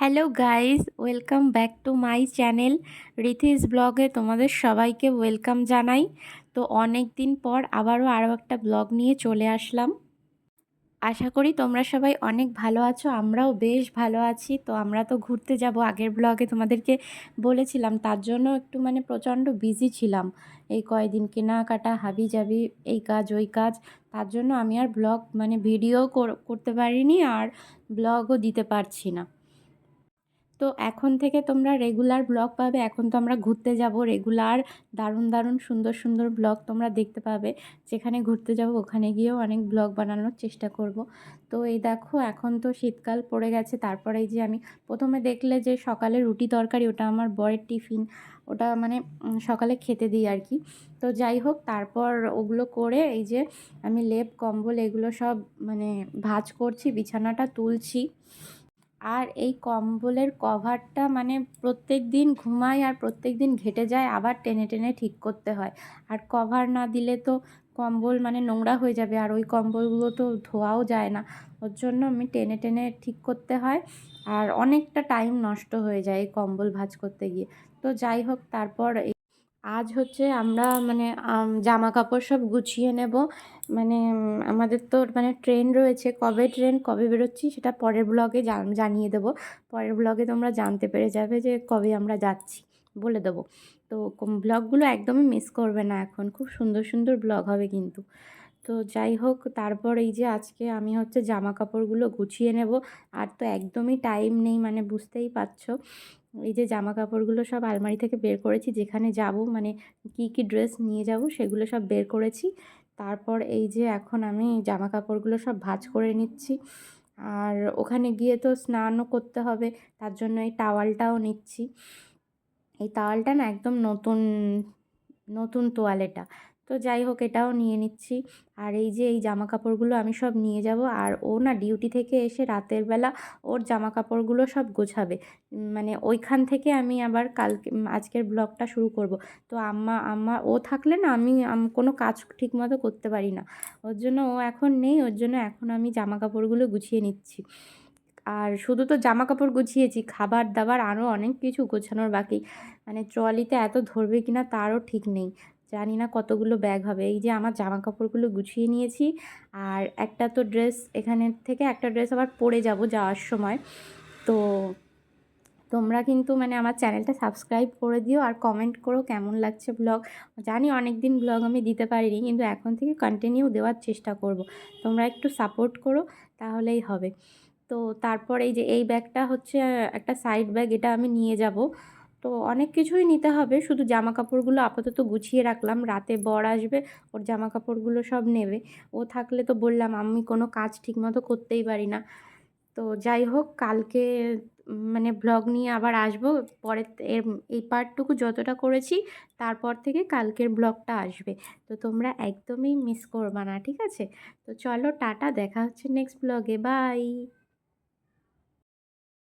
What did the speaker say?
Hello guys welcome back to my channel রিথিস ব্লগে তোমাদের সবাইকে ওয়েলকাম জানাই। তো অনেক দিন পর আবারও আরও একটা ব্লগ নিয়ে চলে আসলাম। আশা করি তোমরা সবাই অনেক ভালো আছো, আমরাও বেশ ভালো আছি। তো আমরা তো ঘুরতে যাব, আগের ব্লগে তোমাদেরকে বলেছিলাম, তার জন্য একটু মানে প্রচণ্ড বিজি ছিলাম। এই কয়দিন কেনাকাটা হাবি যাবি এই কাজ, ওই কাজ, তার জন্য আমি আর ব্লগ মানে ভিডিও করতে পারিনি আর ব্লগও দিতে পারছি না। তো এখন থেকে তোমরা রেগুলার ব্লগ পাবে। এখন তো আমরা ঘুরতে যাব। রেগুলার দারুণ দারুণ, সুন্দর সুন্দর ব্লগ তোমরা দেখতে পাবে। যেখানে ঘুরতে যাব, ওখানে গিয়েও অনেক ব্লগ বানানোর চেষ্টা করব। তো এই দেখো, এখন তো শীতকাল পড়ে গেছে। তারপরে যে আমি প্রথমে দেখলে যে সকালে রুটি তরকারি, ওটা আমার বরের টিফিন। ওটা মানে সকালে খেতে দিই আর কি। তো যাই হোক, তারপর ওগুলো করে এই যে আমি লেপ, কম্বল এগুলো সব মানে ভাজ করছি, বিছানাটা তুলছি। আর এই কম্বলের কভারটা মানে প্রত্যেক দিন ঘুমাই আর প্রত্যেক দিন ঘেটে যায়, আবার টেনে টেনে ঠিক করতে হয়। আর কভার না দিলে তো কম্বল মানে নোংরা হয়ে যাবে, আর ওই কম্বলগুলো তো ধোয়াও যায় না। ওর জন্য আমি টেনে টেনে ঠিক করতে হয়, আর অনেকটা টাইম নষ্ট হয়ে যায় এই কম্বল ভাজ করতে গিয়ে। তো যাই হোক, তারপর আজ হচ্ছে আমরা মানে জামা কাপড় সব গুছিয়ে নেব। মানে আমাদের তো মানে ট্রেন রয়েছে। কবে ট্রেন, কবে বেরোচ্ছি সেটা পরের ব্লগে জানিয়ে দেব। পরের ব্লগে তোমরা জানতে পেরে যাবে যে কবে আমরা যাচ্ছি, বলে দেবো। তো ব্লগগুলো একদমই মিস করবে না এখন। খুব সুন্দর সুন্দর ব্লগ হবে কিন্তু। তো যাই হোক, তারপর এই যে আজকে আমি হচ্ছে জামা কাপড়গুলো গুছিয়ে নেব। আর তো একদমই টাইম নেই মানে বুঝতেই পারছ। এই যে জামা কাপড়গুলো সব আলমারি থেকে বের করেছি, যেখানে যাব মানে কি কি ড্রেস নিয়ে যাব সেগুলো সব বের করেছি। তারপর এই যে এখন আমি জামা কাপড়গুলো সব ভাজ করে নিচ্ছি। আর ওখানে গিয়ে তো স্নানও করতে হবে, তার জন্য এই টাওয়ালটাও নিচ্ছি। এই টাওয়ালটা না একদম নতুন নতুন তোয়ালেটা তো যাই হোক, এটাও নিয়ে নিচ্ছি। আর এই যে এই জামা কাপড়গুলো আমি সব নিয়ে যাব। আর ও না ডিউটি থেকে এসে রাতের বেলা ওর জামা কাপড়গুলো সব গোছাবে। মানে ওইখান থেকে আমি আবার কালকে আজকের ব্লগটা শুরু করব। তো আম্মা আম্মা, ও থাকলে না আমি কোনো কাজ ঠিকমতো করতে পারি না। ওর জন্য ও এখন নেই, ওর জন্য এখন আমি জামা কাপড়গুলো গুছিয়ে নিচ্ছি। আর শুধু তো জামা কাপড় গুছিয়েছি, খাবার দাবার আরও অনেক কিছু গোছানোর বাকি। মানে ট্রলিতে এত ধরবে কিনা তারও ঠিক নেই। জানি না কতগুলো ব্যাগ হবে। এই যে আমার জামা কাপড়গুলো গুছিয়ে নিয়েছি আর একটা তো ড্রেস এখানের থেকে একটা ড্রেস আবার পরে যাব যাওয়ার সময়। তো তোমরা কিন্তু মানে আমার চ্যানেলটা সাবস্ক্রাইব করে দিও আর কমেন্ট করো কেমন লাগছে ব্লগ জানি অনেক দিন ব্লগ আমি দিতে পারিনি কিন্তু এখন থেকে কন্টিনিউ দেওয়ার চেষ্টা করব। তোমরা একটু সাপোর্ট করো তাহলেই হবে। তো তারপর এই যে এই ব্যাগটা হচ্ছে একটা সাইড ব্যাগ এটা আমি নিয়ে যাব। তো অনেক কিছুই নিতে হবে। শুধু জামা কাপড়গুলো আপাতত গুছিয়ে রাখলাম। রাতে বর আসবে, ওর জামা কাপড়গুলো সব নেবে। ও থাকলে তো বললাম, আমি কোনো কাজ ঠিকমতো করতেই পারি না। তো যাই হোক, কালকে মানে ব্লগ নিয়ে আবার আসব। পরে এর, এই পার্টটুকু যতটা করেছি, তারপর থেকে কালকের ব্লগটা আসবে। তো তোমরা একদমই মিস করবা না, ঠিক আছে? তো চলো, টাটা, দেখা হচ্ছে নেক্সট ব্লগে বাই